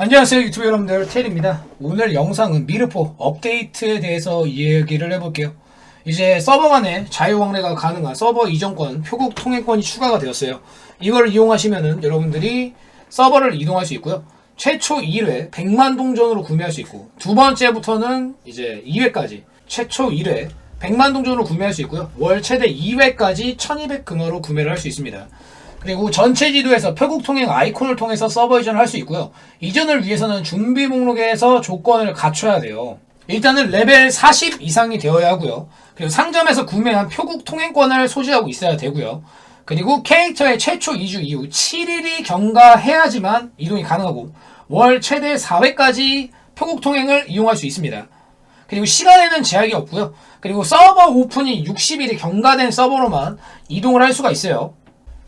안녕하세요 유튜브 여러분들. 텔입니다. 오늘 영상은 미르포 업데이트에 대해서 이야기를 해볼게요. 이제 서버 간에 자유왕래가 가능한 서버 이전권 표국 통행권이 추가가 되었어요. 이걸 이용하시면은 여러분들이 서버를 이동할 수 있고요. 최초 1회 100만 동전으로 구매할 수 있고 두 번째부터는 이제 2회까지 최초 1회 100만 동전으로 구매할 수 있고요. 월 최대 2회까지 1200 금화로 구매를 할 수 있습니다 그리고 전체 지도에서 표국 통행 아이콘을 통해서 서버 이전을 할 수 있고요. 이전을 위해서는 준비 목록에서 조건을 갖춰야 돼요. 일단은 레벨 40 이상이 되어야 하고요. 그리고 상점에서 구매한 표국 통행권을 소지하고 있어야 되고요. 그리고 캐릭터의 최초 2주 이후 7일이 경과해야지만 이동이 가능하고 월 최대 4회까지 표국 통행을 이용할 수 있습니다. 그리고 시간에는 제약이 없고요. 그리고 서버 오픈이 60일이 경과된 서버로만 이동을 할 수가 있어요.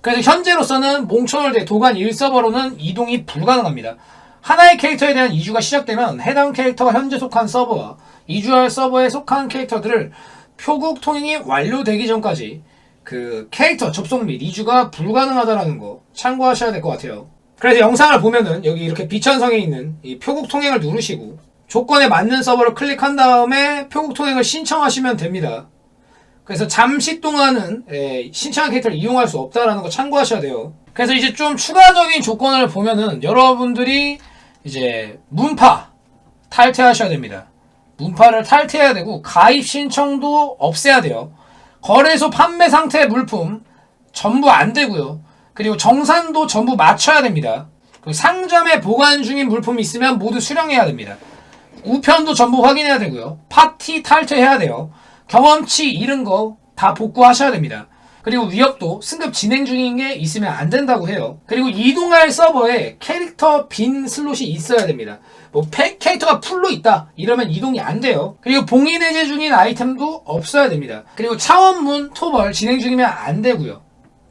그래서 현재로서는 몽천월대 도관 1서버로는 이동이 불가능합니다. 하나의 캐릭터에 대한 이주가 시작되면 해당 캐릭터가 현재 속한 서버와 이주할 서버에 속한 캐릭터들을 표국 통행이 완료되기 전까지 그 캐릭터 접속 및 이주가 불가능하다라는 거 참고하셔야 될 것 같아요. 그래서 영상을 보면은 여기 이렇게 비천성에 있는 이 표국 통행을 누르시고 조건에 맞는 서버를 클릭한 다음에 표국 통행을 신청하시면 됩니다. 그래서 잠시 동안은 예, 신청한 캐릭터를 이용할 수 없다라는 거 참고하셔야 돼요. 그래서 이제 좀 추가적인 조건을 보면은 여러분들이 이제 문파 탈퇴하셔야 됩니다. 문파를 탈퇴해야 되고 가입 신청도 없애야 돼요. 거래소 판매 상태 물품 전부 안 되고요. 그리고 정산도 전부 맞춰야 됩니다. 그리고 상점에 보관 중인 물품이 있으면 모두 수령해야 됩니다. 우편도 전부 확인해야 되고요. 파티 탈퇴해야 돼요. 경험치 잃은 거 다 복구하셔야 됩니다. 그리고 위협도 승급 진행 중인 게 있으면 안 된다고 해요. 그리고 이동할 서버에 캐릭터 빈 슬롯이 있어야 됩니다. 뭐 패- 캐릭터가 풀로 있다 이러면 이동이 안 돼요. 그리고 봉인 해제 중인 아이템도 없어야 됩니다. 그리고 차원문 토벌 진행 중이면 안 되고요.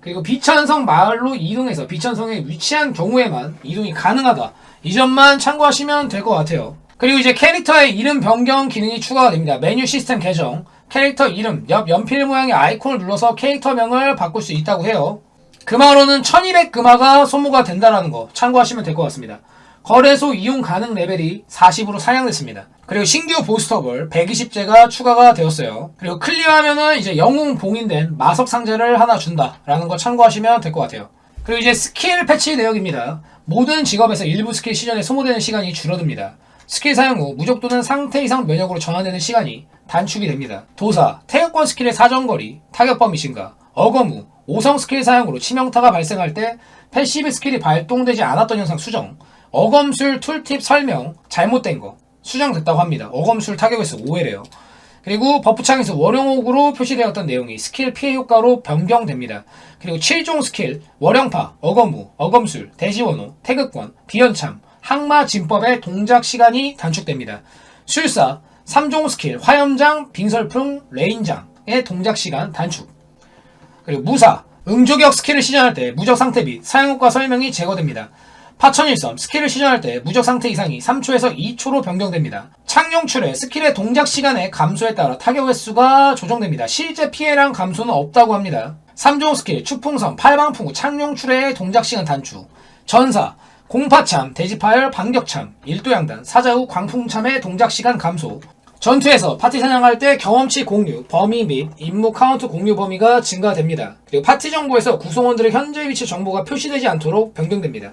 그리고 비천성 마을로 이동해서 비천성에 위치한 경우에만 이동이 가능하다. 이 점만 참고하시면 될 것 같아요. 그리고 이제 캐릭터의 이름 변경 기능이 추가가 됩니다. 메뉴 시스템 개정, 캐릭터 이름, 옆 연필 모양의 아이콘을 눌러서 캐릭터명을 바꿀 수 있다고 해요. 금화로는 1200 금화가 소모가 된다는 거 참고하시면 될 것 같습니다. 거래소 이용 가능 레벨이 40으로 상향됐습니다. 그리고 신규 보스터볼 120제가 추가가 되었어요. 그리고 클리어하면은 이제 영웅 봉인된 마석 상자를 하나 준다라는 거 참고하시면 될 것 같아요. 그리고 이제 스킬 패치 내역입니다. 모든 직업에서 일부 스킬 시전에 소모되는 시간이 줄어듭니다. 스킬 사용 후 무적 또는 상태 이상 면역으로 전환되는 시간이 단축이 됩니다. 도사, 태극권 스킬의 사정거리, 타격 범위 증가, 어검 후 5성 스킬 사용으로 치명타가 발생할 때 패시브 스킬이 발동되지 않았던 현상 수정, 어검술 툴팁 설명, 잘못된 거 수정됐다고 합니다. 어검술 타격 횟수 5회래요. 그리고 버프창에서 월영옥으로 표시되었던 내용이 스킬 피해 효과로 변경됩니다. 그리고 7종 스킬, 월영파, 어검우, 어검술, 대지원호, 태극권, 비연참, 항마 진법의 동작 시간이 단축됩니다. 술사, 3종 스킬, 화염장, 빙설풍, 레인장의 동작 시간 단축. 그리고 무사, 응조격 스킬을 시전할 때 무적 상태 및 사용효과 설명이 제거됩니다. 파천일섬, 스킬을 시전할 때 무적 상태 이상이 3초에서 2초로 변경됩니다. 창룡출의 스킬의 동작 시간의 감소에 따라 타격 횟수가 조정됩니다. 실제 피해량 감소는 없다고 합니다. 3종 스킬, 추풍선, 팔방풍구, 창룡출의 동작 시간 단축. 전사, 공파참, 대지파열, 반격참, 일도양단, 사자후, 광풍참의 동작 시간 감소. 전투에서 파티 사냥할 때 경험치 공유, 범위 및 임무 카운트 공유 범위가 증가됩니다. 그리고 파티 정보에서 구성원들의 현재 위치 정보가 표시되지 않도록 변경됩니다.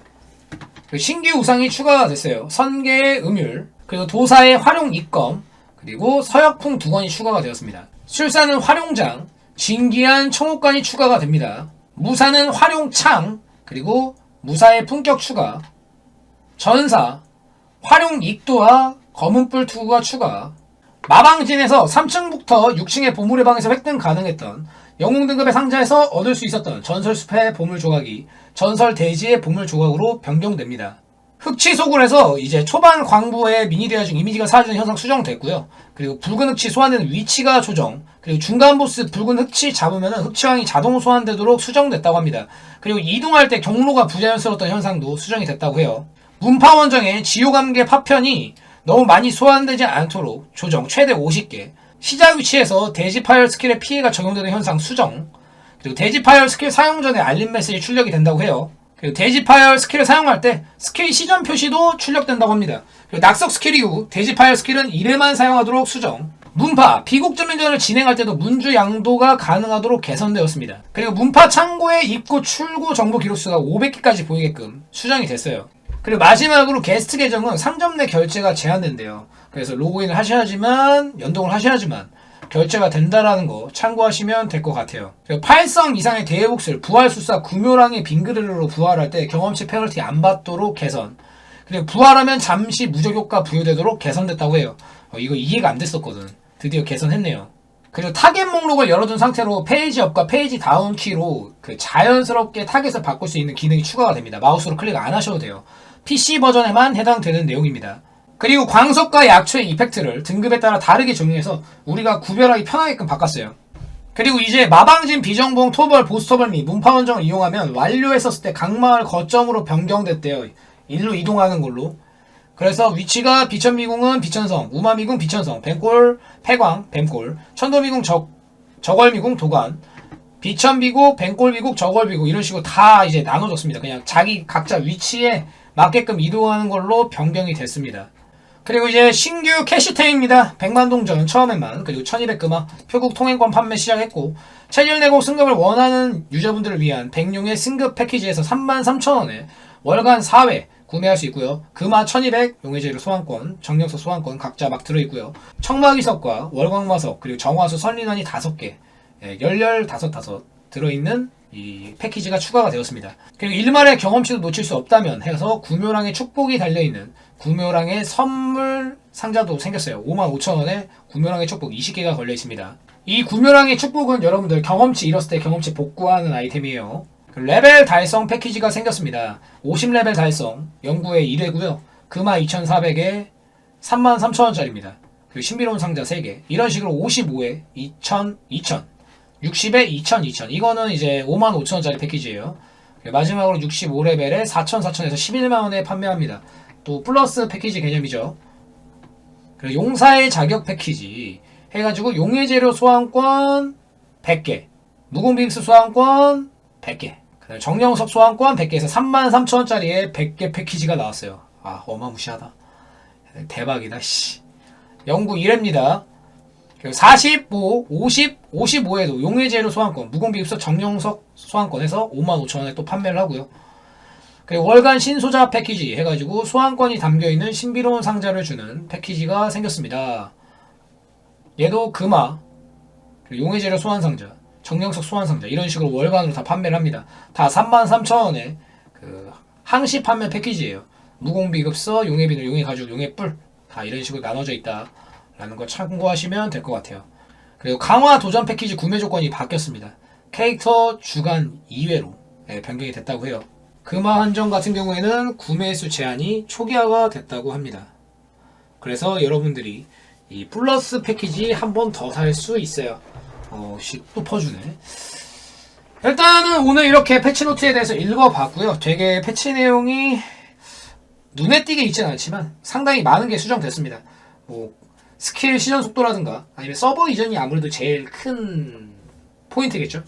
신규 우상이 추가가 됐어요. 선계의 음율, 그리고 도사의 활용 입검, 그리고 서역풍 두 건이 추가가 되었습니다. 술사는 활용장, 진기한 청옥관이 추가가 됩니다. 무사는 활용창, 그리고 무사의 품격 추가, 전사, 활용 익도와 검은뿔 투구가 추가, 마방진에서 3층부터 6층의 보물의 방에서 획득 가능했던 영웅 등급의 상자에서 얻을 수 있었던 전설 숲의 보물 조각이 전설 대지의 보물 조각으로 변경됩니다. 흑치 소굴에서 이제 초반 광부의 미니데아 중 이미지가 사라지는 현상 수정됐고요. 그리고 붉은 흑치 소환되는 위치가 조정. 그리고 중간 보스 붉은 흑치 잡으면은 흑치왕이 자동 소환되도록 수정됐다고 합니다. 그리고 이동할 때 경로가 부자연스러웠던 현상도 수정이 됐다고 해요. 문파원정의 지옥암계 파편이 너무 많이 소환되지 않도록 조정 최대 50개. 시작 위치에서 대지 파열 스킬의 피해가 적용되는 현상 수정. 그리고 대지 파열 스킬 사용 전에 알림 메시지 출력이 된다고 해요. 그리고 대지 파열 스킬을 사용할 때 스킬 시전 표시도 출력된다고 합니다. 그리고 낙석 스킬 이후 대지 파열 스킬은 1회만 사용하도록 수정. 문파, 비곡점인전을 진행할 때도 문주 양도가 가능하도록 개선되었습니다. 그리고 문파 창고의 입구 출고 정보 기록수가 500개까지 보이게끔 수정이 됐어요. 그리고 마지막으로 게스트 계정은 상점 내 결제가 제한된대요. 그래서 로그인을 하셔야지만 연동을 하셔야지만 결제가 된다라는 거 참고하시면 될 것 같아요. 8성 이상의 대회복술, 부활술사 구묘랑의 빙그르르로 부활할 때 경험치 페널티 안 받도록 개선. 그리고 부활하면 잠시 무적효과 부여되도록 개선됐다고 해요. 어, 이거 이해가 안 됐었거든. 드디어 개선했네요. 그리고 타겟 목록을 열어둔 상태로 페이지 업과 페이지 다운 키로 그 자연스럽게 타겟을 바꿀 수 있는 기능이 추가가 됩니다. 마우스로 클릭 안 하셔도 돼요. PC 버전에만 해당되는 내용입니다. 그리고 광석과 약초의 이펙트를 등급에 따라 다르게 적용해서 우리가 구별하기 편하게끔 바꿨어요. 그리고 이제 마방진 비정봉 토벌 보스터벌 및 문파원정을 이용하면 완료했었을 때 각마을 거점으로 변경됐대요. 일로 이동하는 걸로. 그래서 위치가 비천미궁은 비천성, 우마미궁 비천성, 뱀골 폐광 뱀골, 천도미궁 적 저걸미궁 도관, 비천비국, 뱀골비국, 저걸비국 이런 식으로 다 이제 나눠졌습니다. 그냥 자기 각자 위치에 맞게끔 이동하는 걸로 변경이 됐습니다. 그리고 이제 신규 캐시템입니다. 100만 동전 처음에만 그리고 1200금화 표국 통행권 판매 시작했고 체질 내고 승급을 원하는 유저분들을 위한 백룡의 승급 패키지에서 33,000원에 월간 4회 구매할 수 있고요. 금화 1200 용해재료 소환권, 정력석 소환권 각자 막 들어있고요. 청마기석과 월광마석 그리고 정화수 선린원이 5개 예, 열열 다섯 다섯 들어있는 이 패키지가 추가가 되었습니다. 그리고 일말의 경험치도 놓칠 수 없다면 해서 구묘랑의 축복이 달려있는 구묘랑의 선물 상자도 생겼어요. 55,000원에 구묘랑의 축복 20개가 걸려 있습니다. 이 구묘랑의 축복은 여러분들 경험치 잃었을 때 경험치 복구하는 아이템이에요. 그 레벨 달성 패키지가 생겼습니다. 50레벨 달성 연구에 1회고요. 금화 2,400에 33,000원짜리입니다. 그리고 신비로운 상자 3개. 이런 식으로 55에 2,000, 2,000. 60에 2,000, 2,000. 이거는 이제 55,000원짜리 패키지예요. 그리고 마지막으로 65레벨에 4,000, 4,000에서 11만원에 판매합니다. 또 플러스 패키지 개념이죠. 그리고 용사의 자격 패키지 해가지고 용의 재료 소환권 100개, 무공빙스 소환권 100개, 그다음에 정령석 소환권 100개에서 33,000원짜리의 100개 패키지가 나왔어요. 아 어마무시하다. 대박이다. 씨. 영구 1회입니다. 그리고 45, 50, 55에도 용의 재료 소환권, 무공비급서 정령석 소환권에서 55,000원에 또 판매를 하고요. 월간 신소자 패키지 해가지고 소환권이 담겨있는 신비로운 상자를 주는 패키지가 생겼습니다. 얘도 금화, 그리고 용의 재료 소환 상자, 정령석 소환 상자 이런 식으로 월간으로 다 판매를 합니다. 다 33,000원에 그 항시 판매 패키지예요. 무공비급서, 용의 비늘, 용의 가죽, 용의 뿔다 이런 식으로 나눠져 있다 라는 거 참고하시면 될 것 같아요. 그리고 강화 도전 패키지 구매 조건이 바뀌었습니다. 캐릭터 주간 2회로 예, 변경이 됐다고 해요. 금화 한정 같은 경우에는 구매 수 제한이 초기화가 됐다고 합니다. 그래서 여러분들이 이 플러스 패키지 한 번 더 살 수 있어요. 어, 씨, 또 퍼주네. 일단은 오늘 이렇게 패치노트에 대해서 읽어봤고요. 되게 패치 내용이 눈에 띄게 있지는 않지만 상당히 많은 게 수정됐습니다. 뭐 스킬 시전 속도라든가 아니면 서버 이전이 아무래도 제일 큰 포인트겠죠.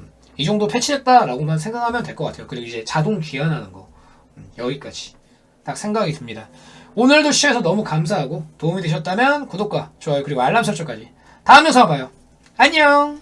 음, 이 정도 패치됐다라고만 생각하면 될 것 같아요. 그리고 이제 자동 귀환하는 거 음, 여기까지 딱 생각이 듭니다. 오늘도 시청해서 너무 감사하고 도움이 되셨다면 구독과 좋아요 그리고 알람 설정까지 다음 영상 봐요. 안녕.